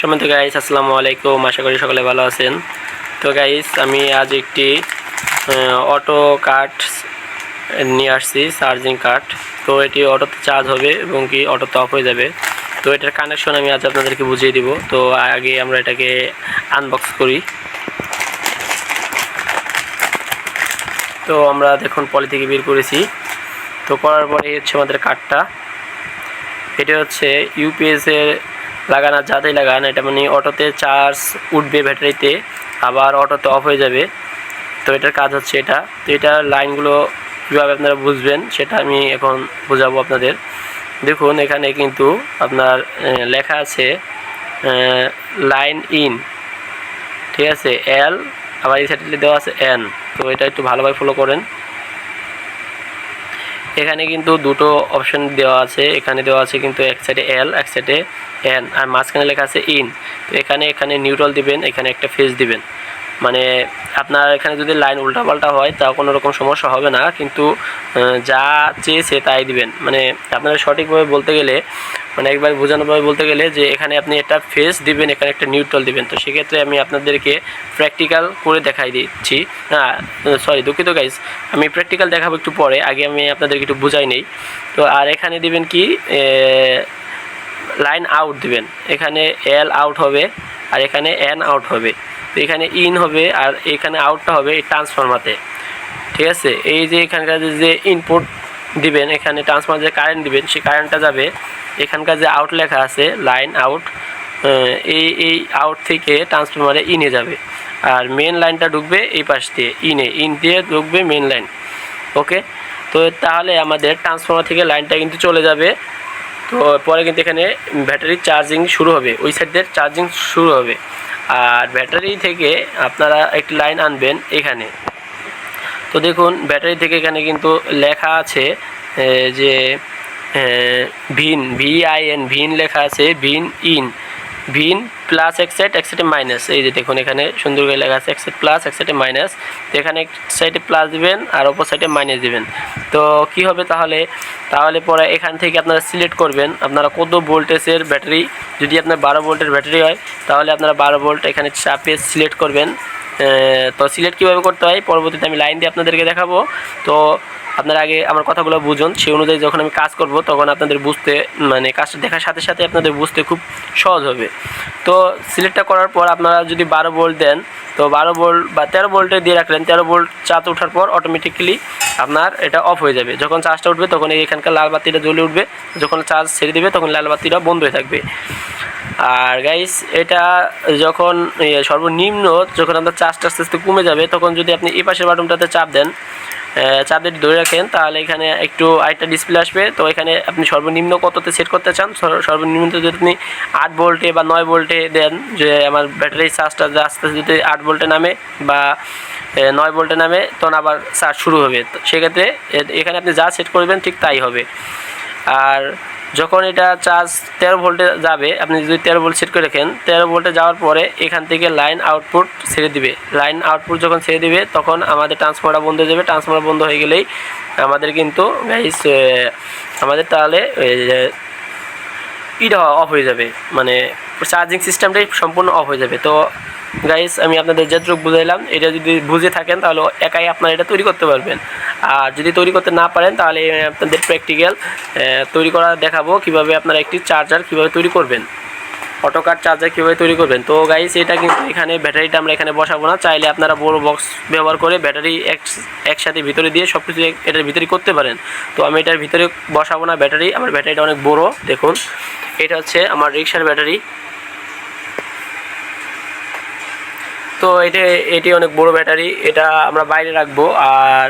সম্মানিত গাইস আসসালামু আলাইকুম। আশা করি সকলে ভালো আছেন। তো গাইস আমি আজ একটি অটো কাট নিয়ে আসছি চার্জিং কাট তো এটি অটোতে চার্জ হবে এবং কি অটোতে অফ হয়ে যাবে। তো এটার কানেকশন আমি আজ আপনাদেরকে বুঝিয়ে দিব। তো আগে আমরা এটাকে আনবক্স করি। তো আমরা দেখুন পলি থেকে বের করেছি। তো করার পরে হচ্ছে আমাদের কার্ডটা এটা হচ্ছে ইউপিএস এর লাগান আর যাতেই লাগান, এটা মানে অটোতে চার্জ উঠবে ব্যাটারিতে, আবার অটোতে অফ হয়ে যাবে। তো এটার কাজ হচ্ছে এটা। তো এটার লাইনগুলো কীভাবে আপনারা বুঝবেন, সেটা আমি এখন বোঝাবো আপনাদের। দেখুন, এখানে কিন্তু আপনার লেখা আছে লাইন ইন ঠিক আছে? এল আবার এই সাইডে দেওয়া আছে এন তো এটা একটু ভালোভাবে ফলো করেন। এখানে কিন্তু দুটো অপশন দেওয়া আছে। এখানে দেওয়া আছে কিন্তু এক সাইডে এল এক সাইডে এন আর মাঝখানে লেখা আছে ইন তো এখানে এখানে নিউট্রাল দিবেন, এখানে একটা ফেজ দিবেন। মানে আপনার এখানে যদি লাইন উল্টাপাল্টা হয়, তা কোনো রকম সমস্যা হবে না। কিন্তু যা চেয়েছে তাই দিবেন। মানে আপনারা সঠিকভাবে বলতে গেলে মানে একবার বোঝানোভাবে বলতে গেলে যে এখানে আপনি একটা ফেস দিবেন, এখানে একটা নিউট্রাল দিবেন। তো সেক্ষেত্রে আমি আপনাদেরকে প্র্যাকটিক্যাল করে দেখাই দিচ্ছি। হ্যাঁ সরি, দুঃখিত গাইজ আমি প্র্যাকটিক্যাল দেখাবো একটু পরে, আগে আমি আপনাদেরকে একটু বুঝাই নেই। তো আর এখানে দিবেন কি লাইন আউট দিবেন। এখানে এল আউট হবে, আর এখানে এন আউট হবে। এখানে ইন হবে আর এখানে আউটটা হবে এই ট্রান্সফর্মাতে ঠিক আছে? এই যে এখানকার যে ইনপুট দিবেন, এখানে ট্রান্সফর্মার যে কারেন্ট দিবেন, সেই কারেন্টটা যাবে। এখানকার যে আউট লেখা আছে লাইন আউট এই এই আউট থেকে ট্রান্সফরমারে ইনে যাবে। আর মেন লাইনটা ঢুকবে এই পাশ দিয়ে ইনে ইন দিয়ে ঢুকবে মেন লাইন ওকে তো তাহলে আমাদের ট্রান্সফর্মার থেকে লাইনটা কিন্তু চলে যাবে। তো পরে কিন্তু এখানে ব্যাটারি চার্জিং শুরু হবে। ওই সাইডের চার্জিং শুরু হবে। আর ব্যাটারি থেকে আপনারা একটি লাইন আনবেন এখানে। তো দেখুন, ব্যাটারি থেকে এখানে কিন্তু লেখা আছে যে ভিন ভিআইএন আই এন ভিন লেখা আছে ভিন ইন ভিন প্লাস এক সাইড এক সাইডে মাইনাস এই যে দেখুন এখানে সুন্দর করে লেখা আছে এক প্লাস এক সাইডে মাইনাস তো এখানে এক সাইডে প্লাস দিবেন আর অপর সাইডে মাইনাস দিবেন। তো কি হবে তাহলে? তাহলে পরে এখান থেকে আপনারা সিলেক্ট করবেন। আপনারা কত ভোল্টেজের ব্যাটারি যদি আপনার বারো ভোল্টের ব্যাটারি হয়, তাহলে আপনারা বারো ভোল্ট এখানে চাপিয়ে সিলেক্ট করবেন। তো সিলেক্ট কীভাবে করতে হয়? পরবর্তীতে আমি লাইন দিয়ে আপনাদেরকে দেখাবো। তো আপনারা আগে আমার কথাগুলো বুঝুন। সেই অনুযায়ী যখন আমি কাজ করব, তখন আপনাদের বুঝতে মানে কাজটা দেখার সাথে সাথে আপনাদের বুঝতে খুব সহজ হবে। তো সিলেক্টটা করার পর আপনারা যদি বারো ভোল্ট দেন, তো বারো ভোল্ট বা তেরো ভোল্টে দিয়ে রাখলেন, তেরো ভোল্ট চার্জ ওঠার পর অটোমেটিক্যালি আপনার এটা অফ হয়ে যাবে। যখন চার্জটা উঠবে, তখন এখানকার লাল বাতিটা জ্বলে উঠবে। যখন চার্জ ছেড়ে দেবে, তখন লাল বাতিটা বন্ধ হয়ে থাকবে। আর গাইস এটা যখন ইয়ে, সর্বনিম্ন যখন আপনার চার্জটা আস্তে আস্তে কমে যাবে তখন যদি আপনি এই পাশের বাটনটাতে চাপ দেন চাপ দিয়ে ধরে রাখেন তাহলে এখানে একটু আরেকটা ডিসপ্লে আসবে। তো এখানে আপনি সর্বনিম্ন কততে সেট করতে চান? সর- সর্বনিম্ন যদি আপনি আট ভোল্টে বা নয় ভোল্টে দেন যে আমার ব্যাটারি চার্জটা আস্তে আস্তে যদি আট ভোল্টে নামে বা নয় ভোল্টে নামে তখন আবার চার্জ শুরু হবে। সেক্ষেত্রে এখানে আপনি যা সেট করবেন ঠিক তাই হবে। আর যখন এটা চার্জ তেরো ভোল্টে যাবে, আপনি যদি তেরো ভোল্ট সেট করে রাখেন, তেরো ভোল্টে যাওয়ার পরে এখান থেকে লাইন আউটপুট ছেড়ে দিবে। লাইন আউটপুট যখন ছেড়ে দিবে, তখন আমাদের ট্রান্সফর্মার বন্ধ হয়ে যাবে। ট্রান্সফর্মার বন্ধ হয়ে গেলেই আমাদের কিন্তু আমাদের তাহলে ইটা অফ হয়ে যাবে। মানে চার্জিং সিস্টেমটাই সম্পূর্ণ অফ হয়ে যাবে। তো গাইস আমি আপনাদের যতটুকু বুঝাইলাম, এটা যদি বুঝে থাকেন, তাহলে একাই আপনারা এটা তৈরি করতে পারবেন। আর যদি তৈরি করতে না পারেন, তাহলে আপনাদের প্র্যাকটিক্যাল তৈরি করা দেখাবো কীভাবে আপনারা একটি চার্জার কীভাবে তৈরি করবেন। অটো কার্ড চার্জার কীভাবে তৈরি করবেন। তো গাইস এটা কিন্তু এখানে ব্যাটারিটা আমরা এখানে বসাবো না। চাইলে আপনারা বড় বক্স ব্যবহার করে ব্যাটারি এক, একসাথে ভিতরে দিয়ে সব কিছু এটার ভিতরে করতে পারেন। তো আমি এটার ভিতরে বসাবো না ব্যাটারি, আমার ব্যাটারিটা অনেক বড়, দেখুন। এটা হচ্ছে আমার রিক্সার ব্যাটারি। তো এটা, এটি অনেক বড় ব্যাটারি, এটা আমরা বাইরে রাখব। আর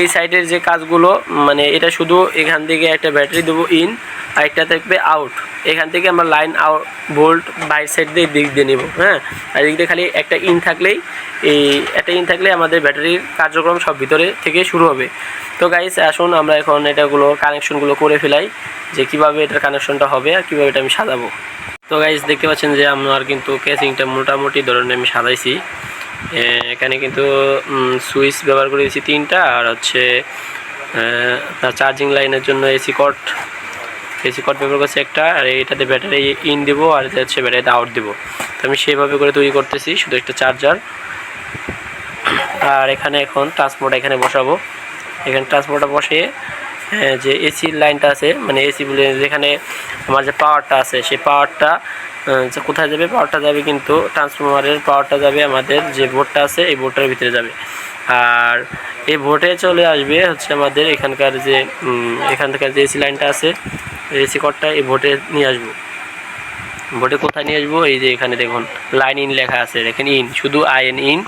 এই সাইডের যে কাজগুলো মানে এটা শুধু এখান থেকে একটা ব্যাটারি দেবো ইন, আর একটা থাকবে আউট। এখান থেকে আমরা লাইন আউট ভোল্ট বাইর সাইড দিয়ে দিক দিয়ে নেব হ্যাঁ? আর দিক দিয়ে খালি একটা ইন থাকলেই, এই একটা ইন থাকলে আমাদের ব্যাটারির কার্যক্রম সব ভিতরে থেকে শুরু হবে। তো গাইস আসুন আমরা এখন এটাগুলো কানেকশনগুলো করে ফেলাই, যে কীভাবে এটার কানেকশনটা হবে আর কীভাবে এটা আমি সাজাবো। তো গাইজ দেখতে পাচ্ছেন যে আমার কিন্তু কেসিংটা মোটামুটি ধরনের আমি সাজাইছি। এখানে কিন্তু সুইচ ব্যবহার করেছি তিনটা, আর হচ্ছে চার্জিং লাইনের জন্য এসি কট এসি কট ব্যবহার করছি একটা, আর এটাতে ব্যাটারি ইন দেবো, আর এটা হচ্ছে ব্যাটারিতে আউট দেবো। তো আমি সেইভাবে করে তৈরি করতেছি, শুধু একটা চার্জার আর এখানে এখন ট্রান্সপোর্ট এখানে বসাবো। এখানে ট্রান্সপোর্টটা বসিয়ে যে এসি লাইনটা আছে মানে এসি বলে যেখানে আমার যে পাওয়ারটা আছে, সেই পাওয়ারটা যে কোথায় যাবে, পাওয়ারটা যাবে কিন্তু ট্রান্সফরমারের পাওয়ারটা যাবে আমাদের যে বোর্ডটা আছে, এই বোর্ডটার ভিতরে যাবে। আর এই বোর্ডে চলে আসবে হচ্ছে আমাদের এখানকার যে এখান থেকে যে এসি লাইনটা আছে, এসি কটটা এই বোর্ডে নিয়ে আসব। বোর্ডে কোথায় নিয়ে আসব? এই যে এখানে দেখুন লাইন ইন লেখা আছে, দেখেন ইন শুধু আই এন ইন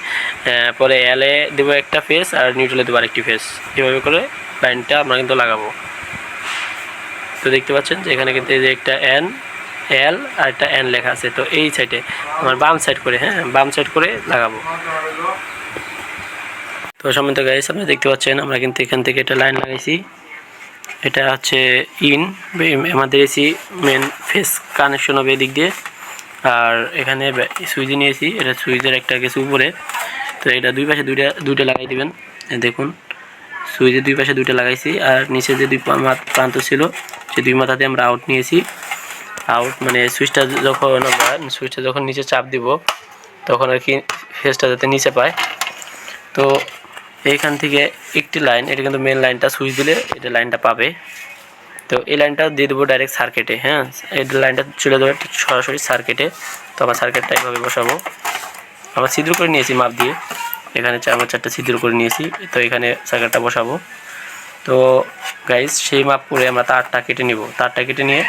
পরে এল এ দেবো একটা ফেস আর নিউট্রালে দেবো আরেকটি ফেস এভাবে করে লাইনটা আমরা কিন্তু লাগাবো। তো দেখতে পাচ্ছেন যে এখানে কিন্তু এই যে একটা এন এল আর একটা এন লেখা আছে। তো এই সাইডে আমার বাম সাইড করে হ্যাঁ বাম সাইড করে লাগাবো। তো সম্বন্ধ গাইস আপনি দেখতে পাচ্ছেন, আমরা কিন্তু এখান থেকে একটা লাইন লাগাইছি। এটা হচ্ছে ইন আমাদের এসি মেন ফেস কানেকশন হবে এদিক দিয়ে। আর এখানে সুইচ নিয়েছি, এটা সুইচের একটা গেছে উপরে। তো এটা দুই পাশে দুইটা দুইটা লাগাই দিবেন। দেখুন। সুইচের দুই পাশে দুইটা লাগাইছি, আর নিচে যে দুই প্রান্ত ছিল, সেই দুই মাথাতে আমরা আউট নিয়েছি। আউট মানে সুইচটা যখন আমরা সুইচটা যখন নিচে চাপ দিব, তখন আর কি ফেসটা যাতে নিচে পায়। তো এইখান থেকে একটি লাইন এটা কিন্তু মেন লাইনটা সুইচ দিলে এটা লাইনটা পাবে। তো এই লাইনটা দিয়ে দেবো ডাইরেক্ট সার্কিটে হ্যাঁ? এই লাইনটা চলে দেবো সরাসরি সার্কিটে তো আমার সার্কিটটা এইভাবে বসাবো। আমরা ছিদ্র করে নিয়েছি মাপ দিয়ে। এখানে চার আমার চারটা ছিদ্র করে নিয়েছি। তো এখানে সার্কিটটা বসাবো। তো গাইস সেই মাপ করে আমরা তারটা কেটে নিব। তারটা কেটে নিয়ে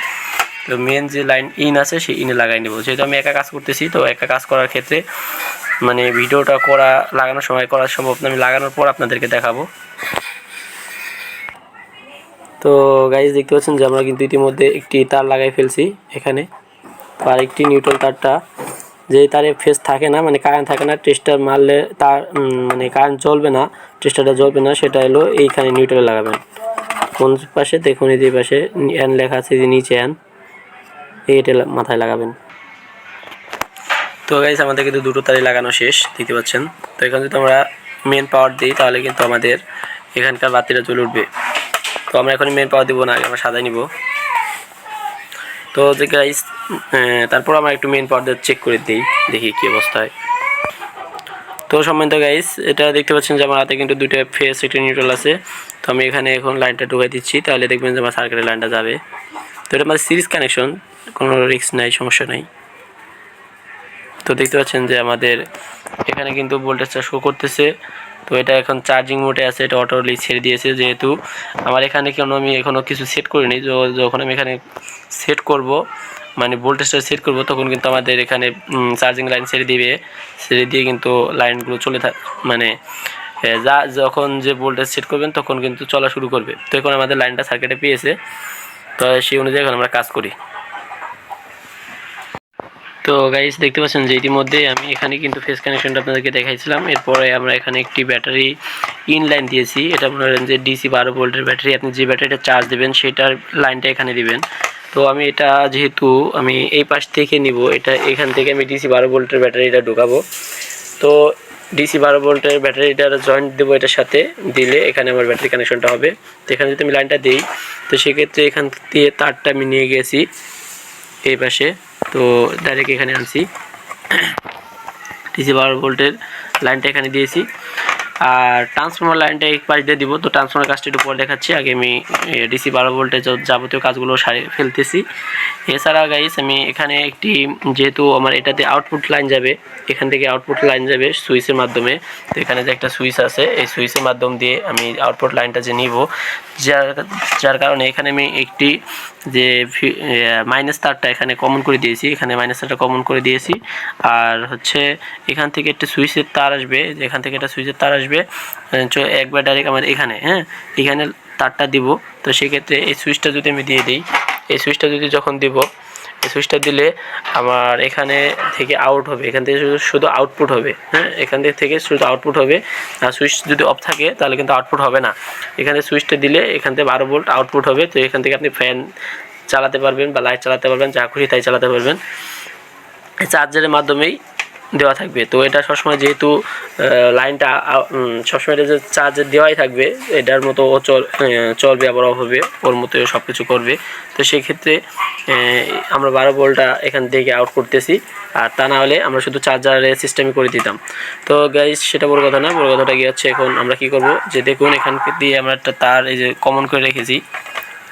তো মেন যে লাইন ইন আছে, সেই ইনে লাগাই নেব। যেহেতু আমি একা কাজ করতেছি, তো একা কাজ করার ক্ষেত্রে মানে ভিডিওটা করা, লাগানোর সময় করা সম্ভব না। আমি লাগানোর পর আপনাদেরকে দেখাবো। তো গাইজ দেখতে পাচ্ছেন যে আমরা কিন্তু ইতিমধ্যে একটি তার লাগাই ফেলছি এখানে। আর একটি নিউট্রাল তারটা যে তারে ফেস থাকে না মানে কারেন্ট থাকে না টেস্টার মারলে তার মানে কারেন্ট জ্বলবে না টেস্টারটা জ্বলবে না, সেটা হলো এইখানে নিউট্রালে লাগাবেন। কোন পাশে? দেখুন এই পাশে এন লেখা আছে যে নিচে এন এইটা মাথায় লাগাবেন। তো গাইস আমাদের কিন্তু দুটো তারই লাগানো শেষ, দেখতে পাচ্ছেন? তো এখানে যদি আমরা মেন পাওয়ার দিই, তাহলে কিন্তু আমাদের এখানকার বাতিটা জ্বলে উঠবে। তো আমরা এখন মেন পাওয়ার দিব না, আমরা সাদাই নিব। তো যে গাইস তারপর আমরা একটু মেন পাওয়ার চেক করে দিই, দেখি কি অবস্থা হয়। তো সম্বন্ধ গাইস এটা দেখতে পাচ্ছেন যে আমার হাতে কিন্তু দুটো ফেস একটা নিউট্রাল আছে। তো আমি এখানে এখন লাইনটা ঢুকাই দিচ্ছি, তাহলে দেখবেন যে আমার সার্কিটের লাইনটা যাবে। তো এটা আমাদের সিরিজ কানেকশন কোনো রিস্ক নাই, সমস্যা নাই। তো দেখতে পাচ্ছেন যে আমাদের এখানে কিন্তু ভোল্টেজটা শো করতেছে। তো এটা এখন চার্জিং মোডে আছে, এটা অটোলি ছেড়ে দিয়েছে যেহেতু আমার এখানে কোনো আমি এখনও কিছু সেট করিনি। যখন আমি এখানে সেট করব মানে ভোল্টেজটা সেট করব, তখন কিন্তু আমাদের এখানে চার্জিং লাইন ছেড়ে দিবে। ছেড়ে দিয়ে কিন্তু লাইনগুলো চলে থাক মানে যা, যখন যে ভোল্টেজ সেট করবেন তখন কিন্তু চলা শুরু করবে। তো এখন আমাদের লাইনটা সার্কিটে পেয়েছে। তো সেই অনুযায়ী এখন আমরা কাজ করি। তো গাইস দেখতে পাচ্ছেন যে ইতিমধ্যে আমি এখানে কিন্তু ফেস কানেকশনটা আপনাদেরকে দেখাইছিলাম। এরপরে আমরা এখানে একটি ব্যাটারি ইন লাইন দিয়েছি। এটা মনে করেন যে ডিসি বারো ভোল্টের ব্যাটারি আপনি যে ব্যাটারিটা চার্জ দেবেন, সেটার লাইনটা এখানে দিবেন। তো আমি এটা যেহেতু আমি এই পাশ থেকে নিব, এটা এখান থেকে আমি ডিসি বারো ভোল্টের ব্যাটারিটা ঢোকাবো। তো ডিসি বারো ভোল্টের ব্যাটারিটা জয়েন্ট দেবো এটার সাথে। দিলে এখানে আমার ব্যাটারি কানেকশনটা হবে। তো এখানে যদি আমি লাইনটা দিই, তো সেক্ষেত্রে এখান দিয়ে তারটা আমি নিয়ে গেছি এই পাশে। তো ডাইরেক্ট এখানে আনছি। ডিসি বারো ভোল্টের লাইনটা এখানে দিয়েছি। আর ট্রান্সফর্মার লাইনটা এক পাশ দিয়ে দিব। তো ট্রান্সফর্মার কাজটা একটু পরে দেখাচ্ছি। আগে আমি ডিসি বারো ভোল্টের যা- যাবতীয় কাজগুলো সারে, ফেলতেছি। এছাড়া গাইস আমি এখানে একটি, যেহেতু আমার এটাতে আউটপুট লাইন যাবে, এখান থেকে আউটপুট লাইন যাবে সুইচের মাধ্যমে। তো এখানে যে একটা সুইচ আছে, এই সুইচের মাধ্যম দিয়ে আমি আউটপুট লাইনটা যে নিব, যার যার কারণে এখানে আমি একটি যে মাইনাস তারটা এখানে কমন করে দিয়েছি। এখানে মাইনাস তারটা কমন করে দিয়েছি। আর হচ্ছে, এখান থেকে একটা সুইচের তার আসবে এখান থেকে একটা সুইচের তার আসবে চ- একবার ডাইরেক্ট আমার এখানে হ্যাঁ? এখানে তারটা দিব। তো সেক্ষেত্রে এই সুইচটা যদি আমি দিয়ে দিই, এই সুইচটা যদি যখন দিব, এই সুইচটা দিলে আমার এখানে থেকে আউট হবে। এখান থেকে শুধু আউটপুট হবে হ্যাঁ? এখান থেকে থেকে শুধু আউটপুট হবে। আর সুইচ যদি অফ থাকে, তাহলে কিন্তু আউটপুট হবে না। এখানে সুইচটা দিলে এখান থেকে বারো ভোল্ট আউটপুট হবে। তো এখান থেকে আপনি ফ্যান চালাতে পারবেন বা লাইট চালাতে পারবেন, যা খুশি তাই চালাতে পারবেন। চার্জারের মাধ্যমেই দেওয়া থাকবে। তো এটা সবসময় যেহেতু লাইনটা সবসময় এটা যে চার্জ দেওয়াই থাকবে, এটার মতো ও চল চলবে আবার off হবে, ওর মতো সব কিছু করবে। তো সেক্ষেত্রে আমরা বারো ভোল্টটা এখান থেকে আউট করতেছি, আর তা না হলে আমরা শুধু চার্জারের সিস্টেমই করে দিতাম। তো গাইজ সেটা বড় কথা না, বড় কথাটা কি হচ্ছে এখন আমরা কি করব? যে দেখুন, এখান দিয়ে আমরা একটা তার এই যে কমন করে রেখেছি,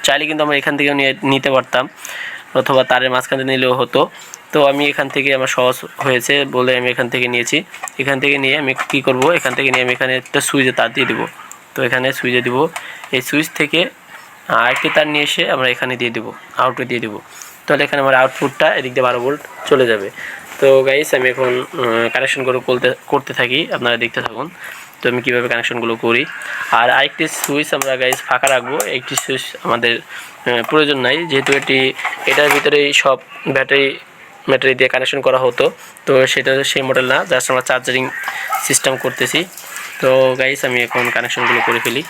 চাইলে কিন্তু আমরা এখান থেকেও নিয়ে, নিতে পারতাম। অথবা তারের মাঝখানে নিলেও হতো। তো আমি এখান থেকে আমার সহজ হয়েছে বলে আমি এখান থেকে নিয়েছি। এখান থেকে নিয়ে আমি কি করব? এখান থেকে নিয়ে আমি এখানে একটা সুইচে তার দিয়ে দিব। তো এখানে সুইচে দিব। এই সুইচ থেকে আরেকটি তার নিয়ে এসে আমরা এখানে দিয়ে দিব আউটে দিয়ে দিব। তাহলে এখানে আমার আউটপুটটা এদিক দিয়ে বারো ভোল্ট চলে যাবে। তো গাইস আমি এখন কানেকশনগুলো করতে করতে থাকি। আপনারা দেখতে থাকুন। তো আমি কীভাবে কানেকশনগুলো করি? আর আরেকটি সুইচ আমরা গাইজ ফাঁকা রাখব। একটি সুইচ আমাদের প্রয়োজন নাই। যেহেতু এটি, এটার ভিতরেই সব ব্যাটারি ব্যাটারি দিয়ে কানেকশন করা হতো। তো সেটা সেই মডেল না জাস্ট আমরা চার্জারিং সিস্টেম করতেছি। তো গাইজ আমি এখন কানেকশনগুলো করে ফেলি।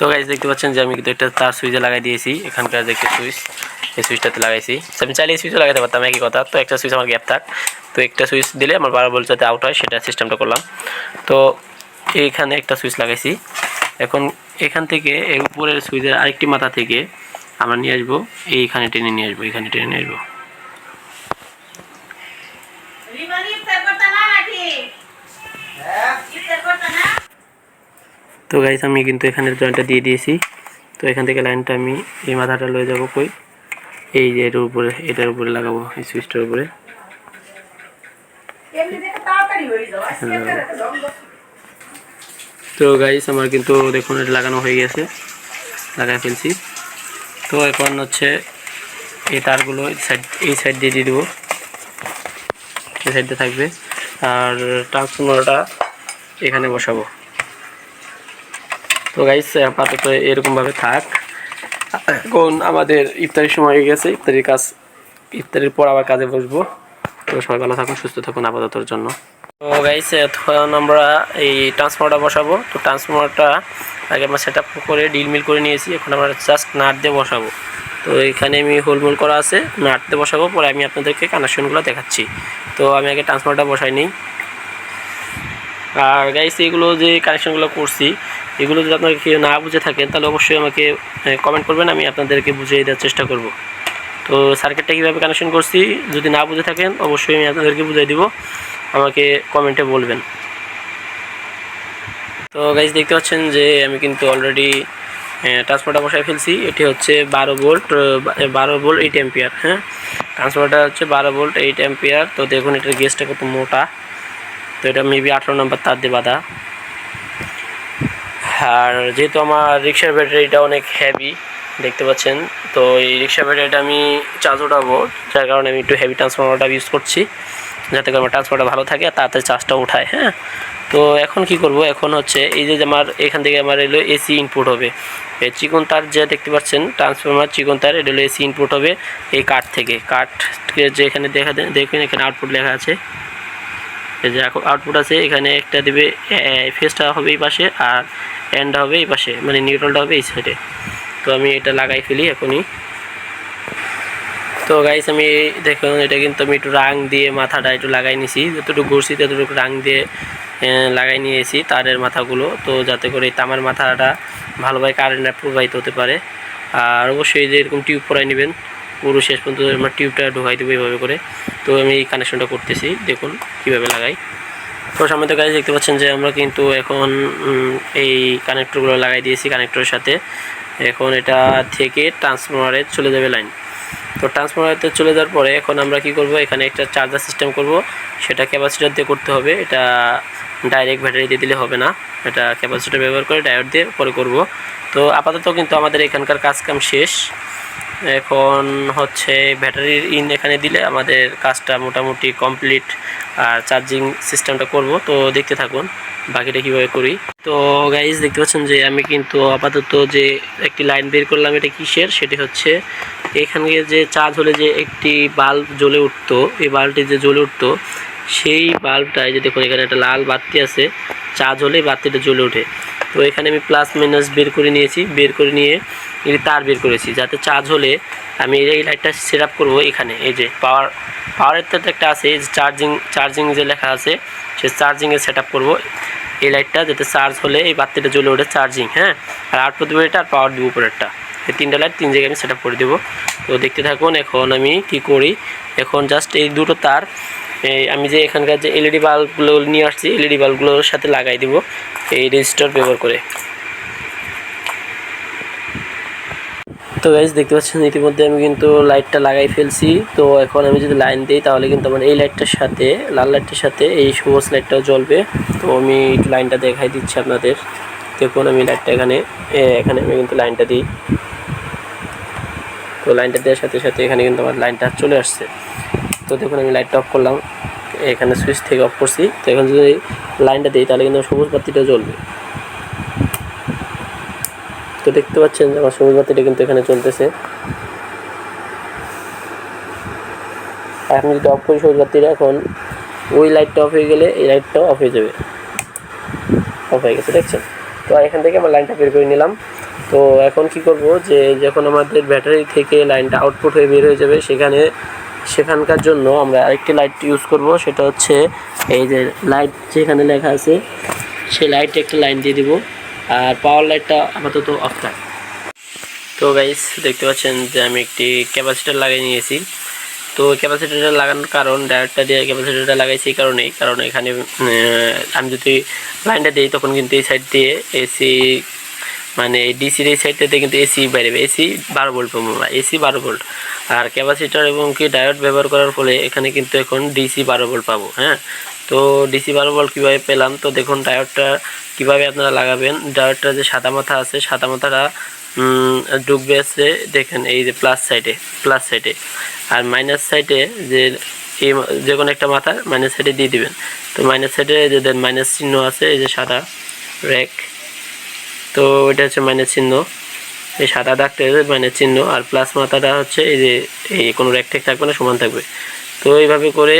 তো গাইজ দেখতে পাচ্ছেন যে আমি কিন্তু একটা তার সুইচে লাগাই দিয়েছি। এখানকার যে একটা সুইচ এই সুইচটাতে লাগাইছি। তো আমি চাইলে এই সুইচও লাগাতে পারতাম একই কথা। তো একটা সুইচ আমার গ্যাপ থাক। তো একটা সুইচ দিলে আমার বারো বল যাতে আউট হয় সেটা সিস্টেমটা করলাম। তো এইখানে একটা সুইচ লাগাইছি। এখন এখান থেকে এই উপরের সুইচের আরেকটি মাথা থেকে আমরা নিয়ে আসব। এইখানে টেনে নিয়ে আসব এখানে টেনে নিয়ে আসব। রিমানি ইফতার করতে না নাকি ইফতার করতে না তো গাইস আমি কিন্তু এখানে জয়েন্টটা দিয়ে দিয়েছি। তো এখান থেকে লাইনটা আমি এই মাথাটা লয়ে যাব কই? এই যে এটার উপরে এটার উপরে লাগাবো, এই সুইচটার উপরে। তো গাইস আমার কিন্তু দেখুন, এটা লাগানো হয়ে গেছে। লাগাই ফেলছি। তো এখন হচ্ছে এই তারগুলো এই সাইড এই সাইড দিয়ে দিয়ে দেবো। এই সাইডে থাকবে। আর ট্রান্সফর্মারটা এখানে বসাবো। তো গাইস আপাতত এরকমভাবে থাক। এখন আমাদের ইফতারির সময় হয়ে গেছে, ইফতারির কাজ, ইফতারির পর আবার কাজে বসবো। তো সবাই ভালো থাকুন, সুস্থ থাকুন আপাততর জন্য। তো গাইস এখন আমরা এই ট্রান্সফর্মারটা বসাবো। তো ট্রান্সফর্মারটা আগে আমরা সেটআপ করে ডিল মিল করে নিয়েছি, এখন আমরা জাস্ট নাট দিয়ে বসাবো। তো এখানে আমি হোলমোল করা আছে, নাট দিয়ে বসাবো, পরে আমি আপনাদেরকে কানেকশনগুলো দেখাচ্ছি। তো আমি আগে ট্রান্সফর্মারটা বসাই নিই। আর গাইস এগুলো যে কানেকশনগুলো করছি এগুলো যদি আপনারা কেউ না বুঝে থাকেন, তাহলে অবশ্যই আমাকে কমেন্ট করবেন, আমি আপনাদেরকে বুঝিয়ে দেওয়ার চেষ্টা করব। তো সার্কিটটা কীভাবে কানেকশন করছি, যদি না বুঝে থাকেন, অবশ্যই আমি আপনাদেরকে বুঝিয়ে দিব। আমাকে কমেন্টে বলবেন। তো গাইজ দেখতে পাচ্ছেন যে আমি কিন্তু অলরেডি ট্রান্সফারটা বসায় ফেলছি। এটি হচ্ছে বারো ভোল্ট বারো ভোল্ট এইট অ্যাম্পিয়ার হ্যাঁ? ট্রান্সফারটা হচ্ছে বারো ভোল্ট এইট অ্যাম্পিয়ার তো দেখুন, এটার গেজটা কত মোটা। তো এটা মেবি আঠারো নম্বর তার দিয়ে বাঁধা। আর যেহেতু আমার রিক্সার ব্যাটারিটা অনেক হেভি দেখতে পাচ্ছেন, তো এই রিক্সা ব্যাটারিটা আমি চার্জ ওঠাবো যার কারণে আমি একটু হেভি ট্রান্সফর্মারটা ইউজ করছি, যাতে করে আমার ট্রান্সফারটা ভালো থাকে, আর তাড়াতাড়ি চার্জটা ওঠায় হ্যাঁ? তো এখন কি করব? এখন হচ্ছে এই যে আমার এখান থেকে আমার এলো এসি ইনপুট হবে। এই চিকন তার যে দেখতে পাচ্ছেন ট্রান্সফর্মার চিকন তার, এটা হলো এসি ইনপুট হবে এই কাঠ থেকে। কাঠ যে এখানে দেখা দেন দেখুন এখানে আউটপুট লেখা আছে। এই যে আউটপুট আছে, এখানে একটা দেবে ফেসটা হবে এই পাশে, আর এন্ড হবে এই পাশে মানে নিউট্রালটা হবে এই সাইডে তো আমি এটা লাগাই ফেলি এখনই। তো গাইস আমি দেখুন, এটা কিন্তু আমি একটু রাং দিয়ে মাথাটা একটু লাগাই নিছি। যতটুকু ঘুরছি, ততটুকু রাং দিয়ে লাগাই নিয়েছি তারের মাথাগুলো। তো যাতে করে তামার মাথাটা ভালোভাবে কারেন্টটা প্রবাহিত হতে পারে। আর অবশ্যই যে এরকম টিউব পরাই নেবেন, পুরো শেষ পর্যন্ত আমরা টিউবটা ঢোকাই দেবো এইভাবে করে। তো আমি এই কানেকশনটা করতেছি, দেখুন কীভাবে লাগাই। তো সামনে তো গাড়ি দেখতে পাচ্ছেন যে আমরা কিন্তু এখন এই কানেক্টরগুলো লাগাই দিয়েছি কানেক্টরের সাথে। এখন এটা থেকে ট্রান্সফরমারে চলে যাবে লাইন তো ট্রান্সফরমারেতে চলে যাওয়ার পরে এখন আমরা কি করব, এখানে একটা চার্জার সিস্টেম করব। সেটা ক্যাপাসিটার দিয়ে করতে হবে। এটা ডাইরেক্ট ব্যাটারি দিয়ে দিলে হবে না। এটা ক্যাপাসিটার ব্যবহার করে ডায়োড দিয়ে পরে করব। তো আপাতত কিন্তু আমাদের এখানকার কাজ কাম শেষ। এখন হচ্ছে ব্যাটারির ইন এখানে দিলে আমাদের কাজটা মোটামুটি কমপ্লিট আর চার্জিং সিস্টেমটা করব। তো দেখতে থাকুন, বাকিটা কীভাবে করি। তো গাইজ দেখতে পাচ্ছেন যে আমি কিন্তু আপাতত যে একটি লাইন বের করলাম, এটা কিসের? সেটি হচ্ছে এখানে যে চার্জ হলে যে একটি বাল্ব জ্বলে উঠতো, এই বাল্বটি যে জ্বলে উঠতো সেই বাল্বটায় যে দেখুন, এখানে একটা লাল বাতি আছে চার্জ হলে বাতিটা জ্বলে ওঠে। তো এখানে আমি প্লাস মাইনাস বের করে নিয়েছি, বের করে নিয়ে এই তার বের করেছি, যাতে চার্জ হলে আমি এই লাইটটা সেট আপ করব এখানে, এই যে পাওয়ার পাওয়ারের তো একটা আছে, এই যে চার্জিং চার্জিং যে লেখা আছে, সে চার্জিংয়ে সেট আপ করব। এই লাইটটা যাতে চার্জ হলে এই বাতিটা জ্বলে ওঠে চার্জিং হ্যাঁ? আর আউটপুট দেবো এটা আর পাওয়ার দিব উপরেরটা। এই তিনটা লাইট তিন জায়গায় আমি সেট করে দেবো। তো দেখতে থাকুন এখন আমি কি করি। এখন জাস্ট এই দুটো তার আমি যে এখানকার যে এলইডি বাল্বগুলো নিয়ে আসছি এলইডি বাল্বগুলোর সাথে লাগাই দিব এই রেজিস্টার ব্যবহার করে। তো গাইজ দেখতে পাচ্ছেন, ইতিমধ্যে আমি কিন্তু লাইটটা লাগাই ফেলছি। তো এখন আমি যদি লাইন দিই, তাহলে কিন্তু আমার এই লাইটটার সাথে, লাল লাইটটার সাথে এই সবুজ লাইটটাও জ্বলবে। তো আমি লাইনটা দেখাই দিচ্ছি আপনাদের। দেখুন, আমি লাইটটা এখানে এখানে আমি কিন্তু লাইনটা দিই। তো লাইনটা দেওয়ার সাথে সাথে এখানে কিন্তু আমার লাইনটা চলে আসছে। তো দেখুন, আমি লাইটটা অফ করলাম। এখানে সুইচ থেকে অফ করছি। তো এখন যদি লাইনটা দিই, তাহলে কিন্তু সবুজ বাতিটা জ্বলবে। তো দেখতে পাচ্ছেন যে আমার সবুজ বাতিটা কিন্তু এখানে চলতেছে। আমি যদি অফ করি সবুজ বাতিটা, এখন ওই লাইটটা অফ হয়ে গেলে এই লাইটটাও অফ হয়ে যাবে। অফ হয়ে গেছে, দেখছেন? তো এখান থেকে আমার লাইনটা বের করে নিলাম। তো এখন কি করব যে, যখন আমাদের ব্যাটারি থেকে লাইনটা আউটপুট হয়ে বের হয়ে যাবে, সেখানে সেখানকার জন্য আমরা আরেকটি লাইট ইউজ করব, সেটা হচ্ছে এই যে লাইট যেখানে লেখা আছে, সেই লাইটে একটা লাইন দিয়ে দিব। আর পাওয়ার লাইটটা আপাতত অফ থাক তো গাইস দেখতে পাচ্ছেন যে আমি একটি ক্যাপাসিটার লাগিয়ে নিয়েছি। তো ক্যাপাসিটারটা লাগানোর কারণ ডায়োডটা দিয়ে ক্যাপাসিটারটা লাগাইছি এই কারণেই। কারণ এখানে আমি যদি লাইনটা দিই, তখন কিন্তু এই সাইড দিয়ে এসি মানে ডিসির এই সাইডটাতে কিন্তু এসি বাইরে এসি বারো ভোল্ট পাবো আমরা এসি বারো ভোল্ট আর ক্যাপাসিটার এবং কি ডায়োড ব্যবহার করার ফলে এখানে কিন্তু এখন ডিসি বারো ভোল্ট পাবো হ্যাঁ? তো ডিসি বারো ভোল্ট কীভাবে পেলাম? তো দেখুন ডায়োডটা কীভাবে আপনারা লাগাবেন? ডায়োডটা যে সাদা মাথা আছে, সাদা মাথাটা ডুববে আছে, দেখেন, এই যে প্লাস সাইডে প্লাস সাইডে আর মাইনাস সাইডে যে এই যে কোনো একটা মাথা মাইনাস সাইডে দিয়ে দিবেন। তো মাইনাস সাইডে যে দেন মাইনাস চিহ্ন আছে, এই যে সাদা র্যাক তো এটা হচ্ছে মাইনাস চিহ্ন। এই সাদা দাগটা মাইনাস চিহ্ন আর প্লাস মাথাটা হচ্ছে এই যে এই কোনো র্যাক ট্যাক থাকবে না, সমান থাকবে। তো এইভাবে করে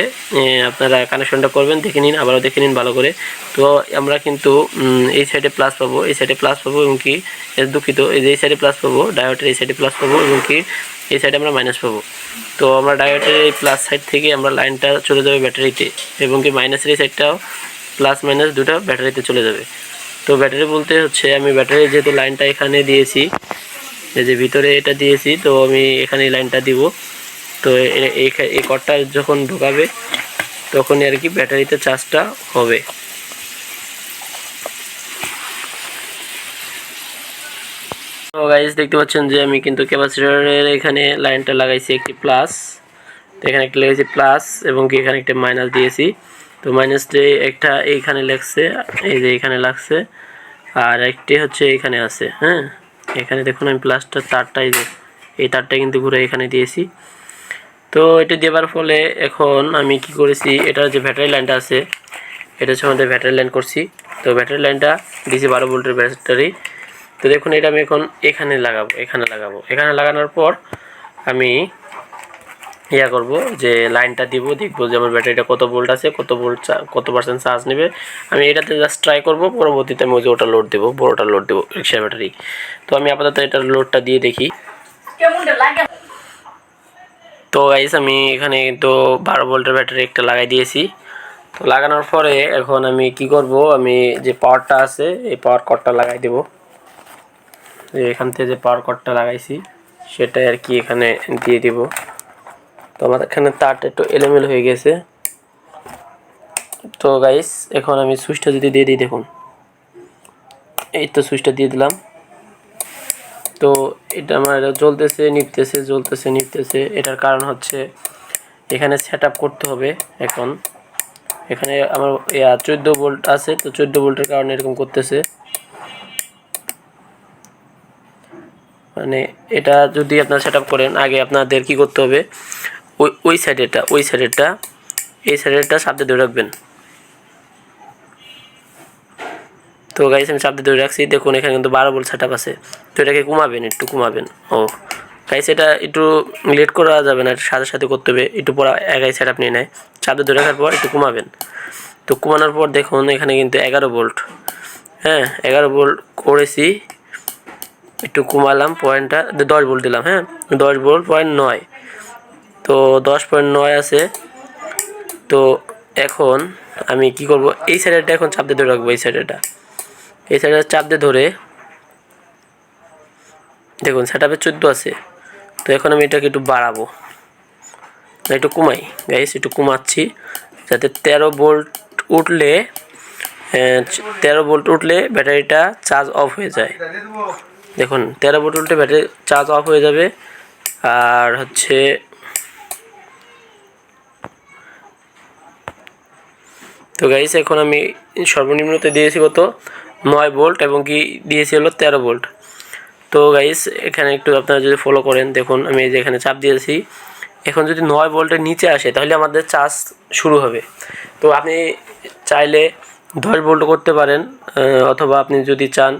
আপনারা কানেকশনটা করবেন, দেখে নিন, আবারও দেখে নিন ভালো করে। তো আমরা কিন্তু এই সাইডে প্লাস পাবো, এই সাইডে প্লাস পাবো এবং কি দুঃখিত, এই যে এই সাইডে প্লাস পাবো ডায়োটের এই সাইডে প্লাস পাবো এবং কি, এই সাইডে আমরা মাইনাস পাবো। তো আমরা ডায়োটের এই প্লাস সাইড থেকে আমরা লাইনটা চলে যাবে ব্যাটারিতে এবং কি মাইনাসের এই সাইডটাও প্লাস মাইনাস দুটো ব্যাটারিতে চলে যাবে। তো ব্যাটারি বলতে হচ্ছে আমি ব্যাটারি যেহেতু লাইনটা এখানে দিয়েছি, এই যে ভিতরে এটা দিয়েছি, তো আমি এখানে লাইনটা দিব। তো এই কটটা যখন ঢোকাবে, তখনই আর কি ব্যাটারিতে চার্জটা হবে। তো গাইজ দেখতে পাচ্ছেন যে আমি কিন্তু ক্যাপাসিটরের এখানে লাইনটা লাগাইছি একটি প্লাস তো এখানে একটা লেগেছি প্লাস এবং কি এখানে একটা মাইনাস দিয়েছি। তো মাইনাস যে একটা এইখানে লাগছে, এই যে এখানে লাগছে, আর একটি হচ্ছে এখানে আছে হ্যাঁ? এখানে দেখুন আমি প্লাসটার তারটা এই তারটা কিন্তু ঘুরে এখানে দিয়েছি। তো এটা দেওয়ার ফলে এখন আমি কি করেছি, এটার যে ব্যাটারি লাইনটা আছে, এটা হচ্ছে আমাদের ব্যাটারি লাইন করছি। তো ব্যাটারি লাইনটা ডিসি বারো ভোল্টের ব্যাটারি তো দেখুন এটা আমি এখন এখানে লাগাবো এখানে লাগাবো। এখানে লাগানোর পর আমি ইয়া করব যে লাইনটা দিব দেখব যে আমার ব্যাটারিটা কত ভোল্ট আছে কত ভোল্ট কত পার্সেন্ট চার্জ নেবে। আমি এটাতে জাস্ট ট্রাই করব পরবর্তীতে আমি ওই যে ওটা লোড দেবো বড়োটা লোড দেবো রিক্সা ব্যাটারি। তো আমি আপাতত এটার লোডটা দিয়ে দেখি। তো গাইস আমি এখানে কিন্তু বারো ভোল্টের ব্যাটারি একটা লাগাই দিয়েছি। তো লাগানোর পরে এখন আমি কি করব আমি যে পাওয়ারটা আছে এই পাওয়ার কটটা লাগাই দেব। যে এখান থেকে যে পাওয়ার কটটা লাগাইছি সেটাই আর কি এখানে দিয়ে দিব। তো আমার এখানে তারটা একটু এলোমেলো হয়ে গেছে। তো গাইস এখন আমি সুইচটা যদি দিয়ে দিই, দেখুন। এই তো সুইচটা দিয়ে দিলাম। তো এটা আমার জ্বলতেছে নিপতেছে জ্বলতেছে নিপতেছে এটার কারণ হচ্ছে এখানে সেট করতে হবে এখন। এখানে আমার চোদ্দ ভোল্ট আছে, তো চোদ্দ ভোল্টের কারণে এরকম করতেছে। মানে এটা যদি আপনারা সেট করেন, আগে আপনাদের কি করতে হবে? ওই ওই সাইডেরটা ওই সাইডেরটা, এই সাইডেরটা সাথে ধরে রাখবেন। তো গাইস আমি চাপ দিয়ে ধরে রাখছি। দেখুন, এখানে কিন্তু বারো ভোল্ট সেট আছে। তো এটাকে কমাবেন, একটু কমাবেন। ও গাইস এটা একটু লেট করা যাবে না, সাথে সাথে করতে হবে। একটু পর একাই সেট আপ নিয়ে। চাপে ধরে রাখার পর একটু কমাবেন। তো কমানোর পর দেখুন, এখানে কিন্তু এগারো বোল্ট হ্যাঁ এগারো বোল্ট করেছি। একটু কমালাম পয়েন্টটা দশ বোল্ট দিলাম হ্যাঁ? দশ বোল্ট পয়েন্ট নয়। তো দশ পয়েন্ট নয় আছে। তো এখন আমি কি করব? এই সাইডেরটা এখন চাপ দিয়ে ধরে রাখব, এই সাইডেরটা এই সাইডের চাপ দিয়ে ধরে দেখুন সেট আপে চোদ্দ আছে। তো এখন আমি এটাকে একটু বাড়াবো। একটু কমাই। গাইস একটু কমাচ্ছি। যাতে তেরো ভোল্ট উঠলে তেরো ভোল্ট উঠলে ব্যাটারিটা চার্জ অফ হয়ে যায়। দেখুন, তেরো ভোল্ট উঠলে ব্যাটারি চার্জ অফ হয়ে যাবে। আর হচ্ছে তো গাইস এখন আমি সর্বনিম্নতে দিয়েছি কত? নয় ভোল্ট এবং কি দিয়েছি হলো তেরো ভোল্ট তো গাইস এখানে একটু আপনারা যদি ফলো করেন, দেখুন আমি এই যে এখানে চাপ দিয়েছি। এখন যদি নয় ভোল্টের নিচে আসে, তাহলে আমাদের চার্জ শুরু হবে। তো আপনি চাইলে দশ ভোল্ট করতে পারেন অথবা আপনি যদি চান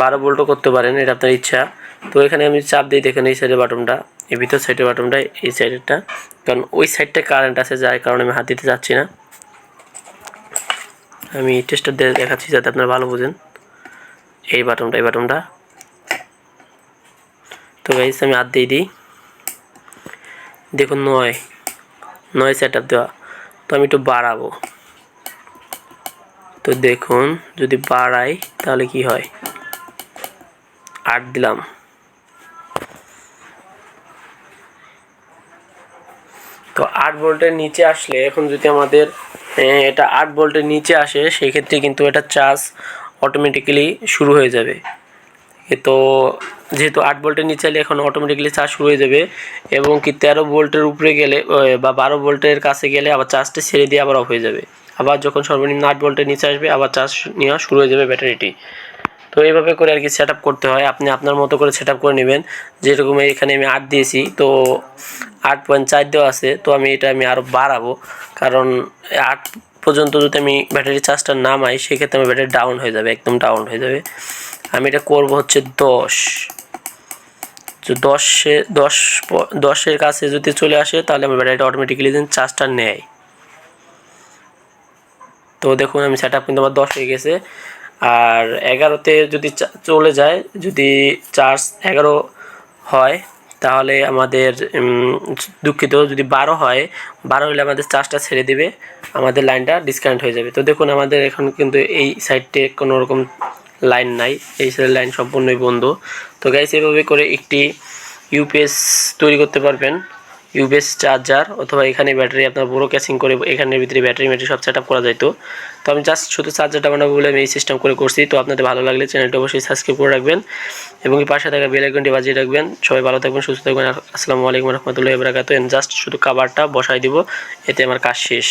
বারো ভোল্টও করতে পারেন, এটা আপনার ইচ্ছা। তো এখানে আমি চাপ দিই, দেখেন এই সাইডের বাটনটা এই ভিতর সাইডের বাটনটা এই সাইডেরটা কারণ ওই সাইডটা কারেন্ট আছে, যার কারণে আমি হাত দিতে চাচ্ছি না। আমি টেস্টার দিয়ে দেখাচ্ছি যাতে আপনারা ভালো বোঝেন। এই বাটনটা এই বাটনটা তো গাইস আমি হাত দিয়ে দিই। দেখুন, নয়। নয় সেট আপ দেওয়া। তো আমি একটু বাড়াবো। তো দেখুন, যদি বাড়াই, তাহলে কি হয়? আট দিলাম। তো আট ভোল্টের নিচে আসলে এখন যদি আমাদের এটা আট ভোল্টের নিচে আসে সেই ক্ষেত্রে কিন্তু এটা চার্জ অটোমেটিক্যালি শুরু হয়ে যাবে। তো যেহেতু আট ভোল্টের নিচে এলে এখন অটোমেটিক্যালি চার্জ শুরু হয়ে যাবে এবং কি তেরো ভোল্টের উপরে গেলে বা বারো ভোল্টের কাছে গেলে আবার চার্জটা ছেড়ে দিয়ে আবার অফ হয়ে যাবে। আবার যখন সর্বনিম্ন আট ভোল্টের নিচে আসবে, আবার চার্জ নেওয়া শুরু হয়ে যাবে ব্যাটারিটি। তো এইভাবে করে আর কি সেট করতে হয়। আপনি আপনার মতো করে সেট করে নেবেন। যেরকম এখানে আমি আট দিয়েছি, তো আট পয়েন্ট চার দেওয়া আছে। তো আমি এটা আমি আরও বাড়াবো। কারণ আট পর্যন্ত যদি আমি ব্যাটারি চার্জটা নামাই, সেক্ষেত্রে আমার ব্যাটারি ডাউন হয়ে যাবে, একদম ডাউন হয়ে যাবে। আমি এটা করব হচ্ছে দশ। তো দশে, দশ দশের কাছে যদি চলে আসে, তাহলে আমার ব্যাটারিটা অটোমেটিক্যালি চার্জটা নেয়। তো দেখুন, আমি সেট আপ কিন্তু আমার দশ হয়ে গেছে। আর এগারোতে যদি চলে যায়, যদি চার্জ এগারো হয়, তাহলে আমাদের দুঃখিত, যদি বারো হয়, বারো হলে আমাদের চার্জটা ছেড়ে দিবে, আমাদের লাইনটা ডিসকানেক্ট হয়ে যাবে। তো দেখুন, আমাদের এখন কিন্তু এই সাইডটে কোনো রকম লাইন নাই, এই সাইডের লাইন সম্পূর্ণই বন্ধ। তো গাইস এভাবে করে একটি ইউপিএস তৈরি করতে পারবেন। ইউপিএস চার্জার অথবা এখানে ব্যাটারি আপনার বড়ো ক্যাচিং করে এখানের ভিতরে ব্যাটারি ম্যাটারি সব সেট আপ করা যাইতো তো। আমি জাস্ট শুধু চার্জারটা বানাবো বলে আমি এই সিস্টেম করে করছি। তো আপনাদের ভালো লাগলে চ্যানেলটা অবশ্যই সাবস্ক্রাইব করে রাখবেন এবং পাশে থাকা বেল আইকনটি বাজিয়ে রাখবেন। সবাই ভালো থাকবেন, সুস্থ থাকবেন। আসসালামু আলাইকুম রহমতুল্লাহ বরাকাতু এন্ড জাস্ট শুধু কাভারটা বসাই দিব। এতে আমার কাজ শেষ।